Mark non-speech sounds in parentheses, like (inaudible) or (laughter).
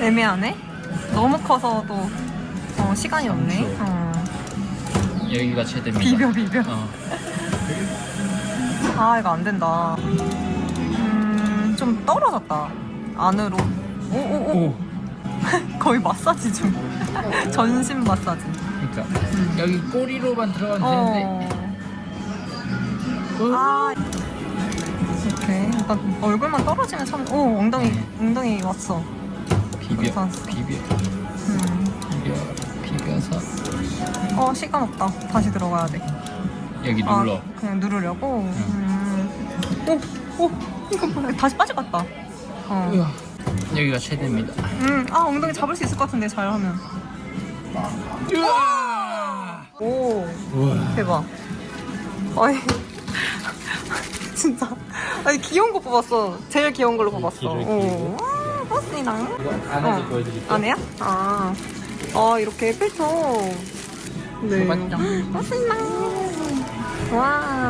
애매하네. 너무 커서 또 어, 시간이 없네. 그렇죠. 어. 여기가 최대입니다. 비벼 비벼. 어. 아 이거 안 된다. 음, 좀 떨어졌다. 안으로. 오 오 오. 오. (laughs) 거의 마사지 중. (laughs) 전신 마사지. 그러니까 여기 꼬리로만 들어가면 되는데. 어. 아. 이렇게 일단 얼굴만 떨어지면 참. 오 엉덩이 엉덩이 왔어. 비벼. 비벼. 음. 비벼. 비벼서 어 시간 없다. 다시 들어가야 돼. 여기 아, 눌러. 그냥 누르려고. 음. 오, 오, 이거 뭐야? 다시 빠져갔다. 어. 우와. 여기가 최대입니다. 음, 아 엉덩이 잡을 수 있을 것 같은데 잘하면. 우와. 오, 우와. 대박. 아니, (laughs) 진짜. 아니 귀여운 거 뽑았어. 제일 귀여운 걸로 뽑았어. 귀를 오, 와, 멋지다. 이거 안에서 어. 보여드릴게요. 안 해요? 아, 아 이렇게 필터. 네. 맞죠? 멋지다. 와.